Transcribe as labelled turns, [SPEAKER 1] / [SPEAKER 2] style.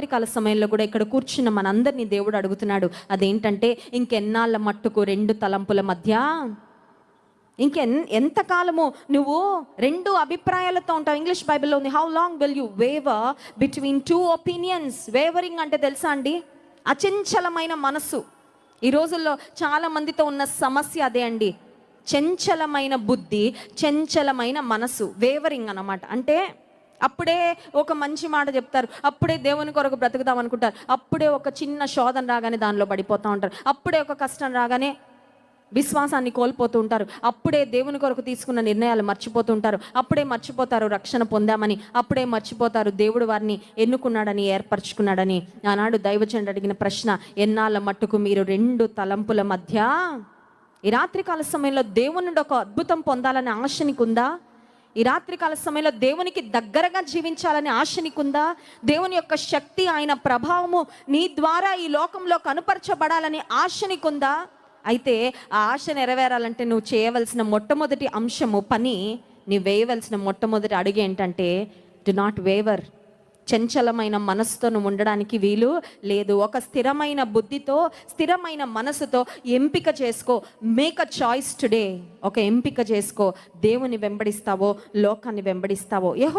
[SPEAKER 1] రాత్రికాల సమయంలో కూడా ఇక్కడ కూర్చున్న మనందరినీ దేవుడు అడుగుతున్నాడు. అదేంటంటే ఇంకెన్నాళ్ళ మట్టుకు రెండు తలంపుల మధ్య? ఇంకెన్ ఎంతకాలము నువ్వు రెండు అభిప్రాయాలతో ఉంటావు? ఇంగ్లీష్ బైబిల్లో ఉంది how long will you waver between two opinions wavering అంటే తెలుసా అండి? అచంచలమైన మనస్సు ఈ రోజుల్లో చాలా మందితో ఉన్న సమస్య అదే అండి. చంచలమైన బుద్ధి చంచలమైన మనసు వేవరింగ్ అన్నమాట. అంటే అప్పుడే ఒక మంచి మాట చెప్తారు. అప్పుడే దేవుని కొరకు బ్రతుకుదాం అనుకుంటారు. అప్పుడే ఒక చిన్న శోధన రాగానే దానిలో పడిపోతూ ఉంటారు. అప్పుడే ఒక కష్టం రాగానే విశ్వాసాన్ని కోల్పోతూ ఉంటారు. అప్పుడే దేవుని కొరకు తీసుకున్న నిర్ణయాలు మర్చిపోతూ ఉంటారు. అప్పుడే మర్చిపోతారు రక్షణ పొందామని. అప్పుడే మర్చిపోతారు దేవుడు వారిని ఎన్నుకున్నాడని ఏర్పరచుకున్నాడని. ఆనాడు దైవచండి అడిగిన ప్రశ్న ఎన్నాళ్ళ మట్టుకు మీరు రెండు తలంపుల మధ్య ఈ రాత్రికాల సమయంలో దేవుని ఒక అద్భుతం పొందాలనే ఆశ నీకుందా? ఈ రాత్రికాల సమయంలో దేవునికి దగ్గరగా జీవించాలని ఆశ నీకుందా? దేవుని యొక్క శక్తి ఆయన ప్రభావము నీ ద్వారా ఈ లోకంలో కనుపరచబడాలనే ఆశ నీకుందా? అయితే ఆ ఆశ నెరవేరాలంటే నువ్వు చేయవలసిన మొట్టమొదటి అంశము పని. నీ వేయవలసిన మొట్టమొదటి అడుగు ఏంటంటే డు నాట్ వేవర్ చంచలమైన మనసుతో నువ్వు ఉండడానికి వీలు లేదు. ఒక స్థిరమైన బుద్ధితో స్థిరమైన మనసుతో ఎంపిక చేసుకో. మేక్ అ చాయిస్ టుడే ఒక ఎంపిక చేసుకో. దేవుని వెంబడిస్తావో లోకాన్ని వెంబడిస్తావో. యహో